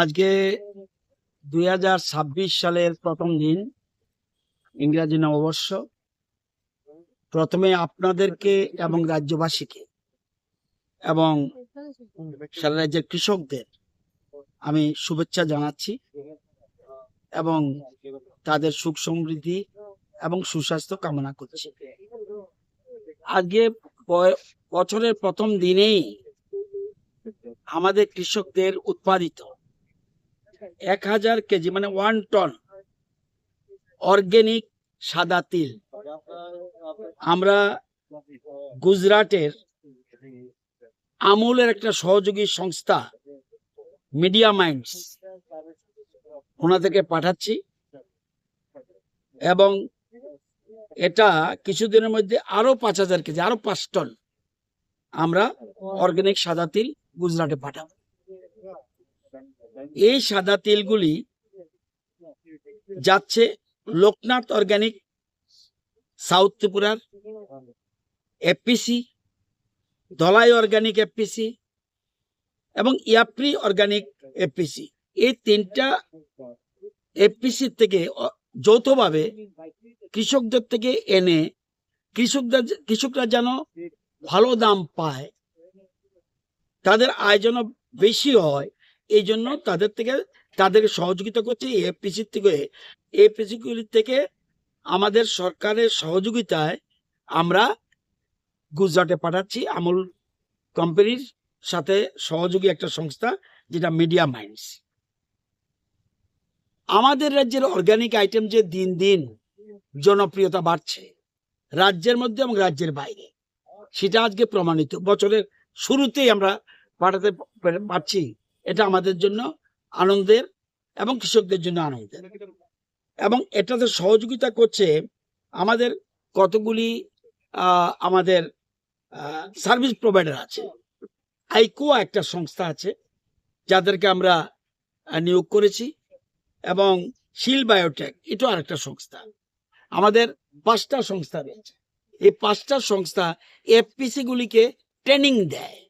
আজকে দু হাজার ছাব্বিশ সালের প্রথম দিন, ইংরাজি নববর্ষ। প্রথমে আপনাদেরকে এবং রাজ্যবাসীকে এবং সারা রাজ্যের কৃষকদের আমি শুভেচ্ছা জানাচ্ছি এবং তাদের সুখ সমৃদ্ধি এবং সুস্বাস্থ্য কামনা করছি। আজকে বছরের প্রথম দিনেই আমাদের কৃষকদের উৎপাদিত। এক হাজার কেজি মানে ওয়ান টন অর্গেনিক সাদা তিল। আমরা গুজরাটের আমুলের একটা সহযোগী সংস্থা মিডিয়া মাইন্ডস ওনাদেরকে পাঠাচ্ছি। এবং এটা কিছুদিনের মধ্যে আরও পাঁচ হাজার কেজি, আরও পাঁচ টন আমরা অর্গানিক সাদা তিল গুজরাটে পাঠাবো। এই সাদা তেলগুলি যাচ্ছে লোকনাথ অর্গানিক, সাউথ ত্রিপুরার এফপিসি ধলাই অর্গানিক এফপিসি এবং ইয়াপ্রি অর্গানিক এফপিসি এই তিনটা এফপিসি থেকে যৌথভাবে কৃষকদের থেকে এনে কৃষকদের, কৃষকরা যেন ভালো দাম পায়। তাদের আয় যেন বেশি হয় এই জন্য তাদের থেকে তাদের সহযোগিতা করছে এফপিসি থেকে। এফপিসি গুলির থেকে আমাদের সরকারের সহযোগিতায় আমরা গুজরাটে পাঠাচ্ছি আমুল কোম্পানির সাথে সহযোগী একটা সংস্থা যেটা মিডিয়া মাইন্ডস। আমাদের রাজ্যের অর্গানিক আইটেম যে দিন দিন জনপ্রিয়তা বাড়ছে রাজ্যের মধ্যে এবং রাজ্যের বাইরে সেটা আজকে প্রমাণিত। বছরের শুরুতেই আমরা পাঠাতে পারছি এটা আমাদের জন্য আনন্দের এবং কৃষকদের জন্য আনন্দের। এবং এটাতে সহযোগিতা করছে আমাদের কতগুলি আমাদের সার্ভিস প্রোভাইডার আছে। আইকো একটা সংস্থা আছে, যাদেরকে আমরা নিয়োগ করেছি এবং শিল বায়োটেক, এটাও আরেকটা সংস্থা। আমাদের পাঁচটা সংস্থা রয়েছে। এই পাঁচটা সংস্থা এফপিসি গুলিকে ট্রেনিং দেয়।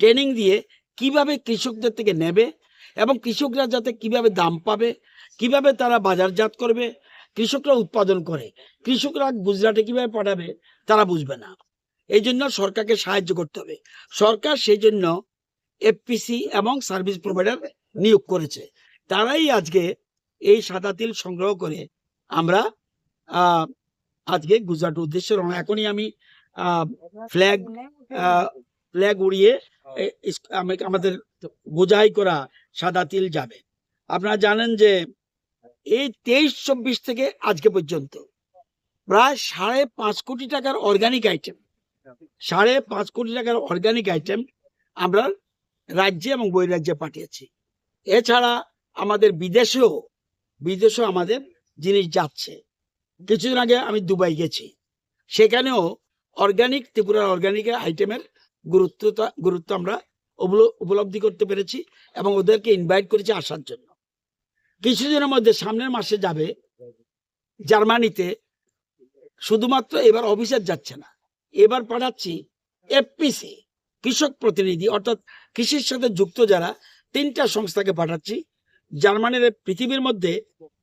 ট্রেনিং দিয়ে কীভাবে কৃষকদের থেকে নেবে এবং কৃষকরা যাতে কীভাবে দাম পাবে, কীভাবে তারা বাজারজাত করবে, কৃষকরা উৎপাদন করে, কৃষকরা গুজরাটে কীভাবে পাঠাবে তারা বুঝবে না। এই জন্য সরকারকে সাহায্য করতে হবে। সরকার সেই জন্য এফপিসি এবং সার্ভিস প্রোভাইডার নিয়োগ করেছে। তারাই আজকে এই সাদা তিল সংগ্রহ করে আমরা আজকে গুজরাট উদ্দেশ্যে এখনই আমি ফ্ল্যাগ ফ্ল্যাগ উড়িয়ে আমাদের বোঝাই করা সাদা তিল যাবে। আপনারা জানেন যে এই তেইশ চব্বিশ থেকে আজকে পর্যন্ত প্রায় সাড়ে পাঁচ কোটি টাকার অর্গানিক আইটেম সাড়ে পাঁচ কোটি টাকার অর্গানিক আইটেম আমরা রাজ্যে এবং বহিরাজ্যে পাঠিয়েছি। এছাড়া আমাদের বিদেশেও বিদেশেও আমাদের জিনিস যাচ্ছে। কিছুদিন আগে আমি দুবাই গেছি। সেখানেও অর্গানিক ত্রিপুরার অর্গানিক আইটেমের গুরুত্বটা গুরুত্ব আমরা উপলব্ধি করতে পেরেছি এবং ওদেরকে ইনভাইট করেছি আসার জন্য। কিছুদিনের মধ্যে সামনের মাসে যাবে জার্মানিতে, শুধুমাত্র এবার অফিসার যাচ্ছে না। এবার পাঠাচ্ছি এফপিসি কৃষক প্রতিনিধি, অর্থাৎ কৃষির সাথে যুক্ত যারা, তিনটা সংস্থাকে পাঠাচ্ছি। জার্মানির পৃথিবীর মধ্যে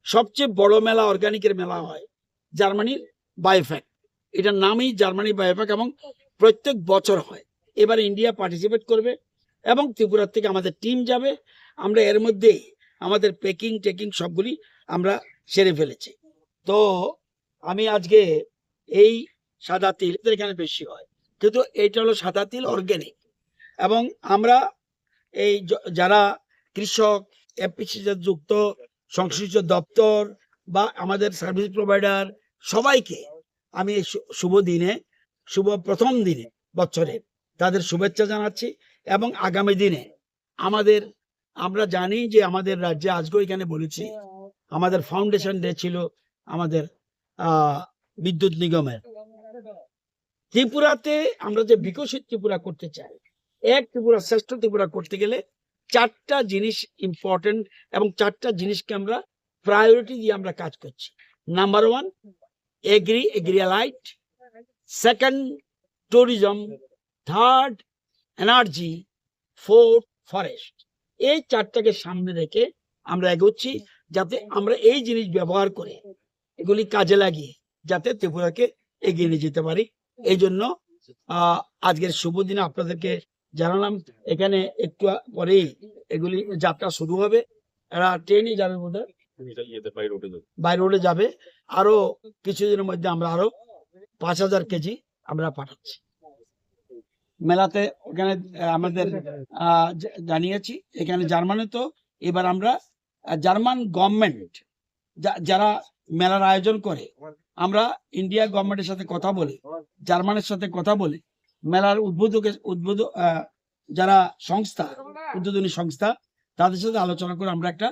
সবচেয়ে বড় মেলা অর্গানিকের মেলা হয় জার্মানির বায়োফ্যাক এটার নামই জার্মানি বায়োফ্যাক এবং প্রত্যেক বছর হয়। এবার ইন্ডিয়া পার্টিসিপেট করবে এবং ত্রিপুরার থেকে আমাদের টিম যাবে। আমরা এর মধ্যেই আমাদের পেকিং টেকিং সবগুলি আমরা সেরে ফেলেছি। তো আমি আজকে এই সাদা তিল এখানে বেশি হয়। কিন্তু এইটা হলো সাদা তিল অর্গ্যানিক এবং আমরা এই যারা কৃষক এফপিসি যুক্ত, সংশ্লিষ্ট দপ্তর বা আমাদের সার্ভিস প্রোভাইডার সবাইকে আমি শুভ দিনে, শুভ প্রথম দিনে, বছরের তাদের শুভেচ্ছা জানাচ্ছি এবং আগামী দিনে আমাদের, আমরা জানি যে আমাদের রাজ্যে আজকেও এখানে বলেছি, আমাদের ফাউন্ডেশন ডে ছিল আমাদের বিদ্যুৎ নিগমের। ত্রিপুরাতে আমরা যে বিকশিত ত্রিপুরা করতে চাই, এক ত্রিপুরা, শ্রেষ্ঠ ত্রিপুরা করতে গেলে চারটা জিনিস ইম্পর্টেন্ট এবং চারটা জিনিসকে আমরা প্রায়োরিটি দিয়ে আমরা কাজ করছি। Number one agri এগ্রিয়ালাইট second tourism third energy fourth forest এই চারটাকে সামনে রেখে আমরা এগোচ্ছি যাতে আমরা এই জিনিস ব্যবহার করে এগুলি কাজে লাগিয়ে যাতে ত্রিপুরাকে এগিয়ে নিয়ে যেতে পারি। এই জন্য আজকের শুভ দিনে আপনাদেরকে জানালাম, এখানে একটু পরেই এগুলি যাত্রা শুরু হবে। এরা ট্রেনে যাবে বোধহয়? বাই রোডে যাবে। আরও কিছুদিনের মধ্যে আমরা আরও পাঁচ হাজার কেজি আমরা পাঠাচ্ছি। মেলাতে ওখানে আমাদের জানিয়েছি এখানে জার্মানি তো এবার আমরা জার্মান গভর্নমেন্ট যারা মেলার আয়োজন করে আমরা ইন্ডিয়া গভর্নমেন্টের সাথে কথা বলি জার্মানের সাথে কথা বলি মেলার উদ্বোধকের উদ্বোধ যারা সংস্থা উদ্বোধনী সংস্থা তাদের সাথে আলোচনা করে আমরা একটা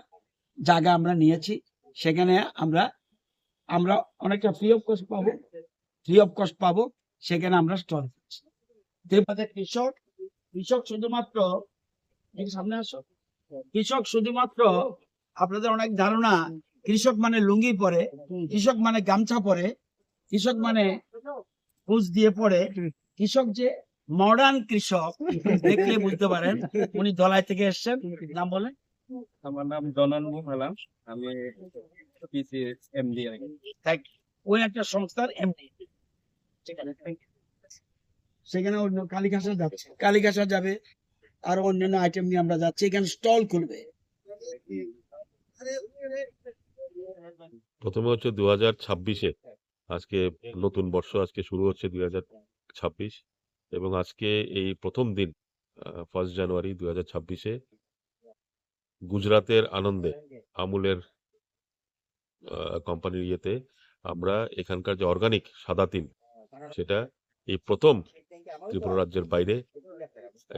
জায়গা আমরা নিয়েছি সেখানে আমরা আমরা অনেকটা ফ্রি অফ কস্ট পাবো ফ্রি অফ কস্ট পাবো সেখানে আমরা স্টল তিরুপতি কৃষক কৃষক শুধুমাত্র সামনে আসো কৃষক শুধুমাত্র আপনাদের অনেক ধারণা কৃষক মানে লুঙ্গি পরে কৃষক মানে গামছা পরে কৃষক মানে পুষ দিয়ে পরে কৃষক যে মডার্ন কৃষক দেখলে বুঝতে পারেন উনি দলাই থেকে এসেছেন। নাম বলেন। আমার নাম জনান মুহালাম আমি পিসি এমডি থ্যাংক ওই একটা সংস্থার এমডি। সেখানে অন্য কালীঘাসা যাচ্ছে। কালীঘাসা যাবে। আর অন্যান্য আইটেম নিয়ে আমরা যাচ্ছি। এখানে স্টল খুলবে। প্রথমে হচ্ছে দু হাজার ছাব্বিশে। আজকে নতুন বর্ষ আজকে শুরু হচ্ছে দুই হাজার ছাব্বিশ। এবং আজকে এই প্রথম দিন ফার্স্ট জানুয়ারি দুই হাজার ছাব্বিশে গুজরাতের আনন্দে আমুলের কোম্পানির ইয়েতে আমরা এখানকার যে অর্গানিক সাদা তিল সেটা এই প্রথম ত্রিপুরা রাজ্যের বাইরে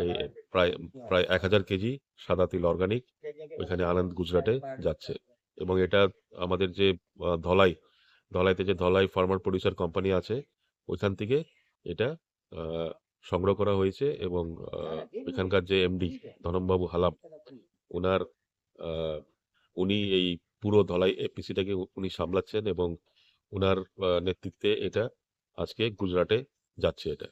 এই প্রায় প্রায় এক হাজার কেজি সাদা তিল অর্গানিক ওইখানে আনন্দ গুজরাটে যাচ্ছে। এবং এটা আমাদের যে ধলাই, ধলাইতে যে ধলাই ফার্মার প্রডিউসার কোম্পানি আছে, ওইখান থেকে এটা সংগ্রহ করা হয়েছে এবং এখানকার যে এমডি ধনমবাবু হালাম ওনার উনি এই পুরো ধলাই এপিসিটাকে উনি সামলাচ্ছেন এবং ওনার নেতৃত্বে এটা আজকে গুজরাটে যাচ্ছে এটা।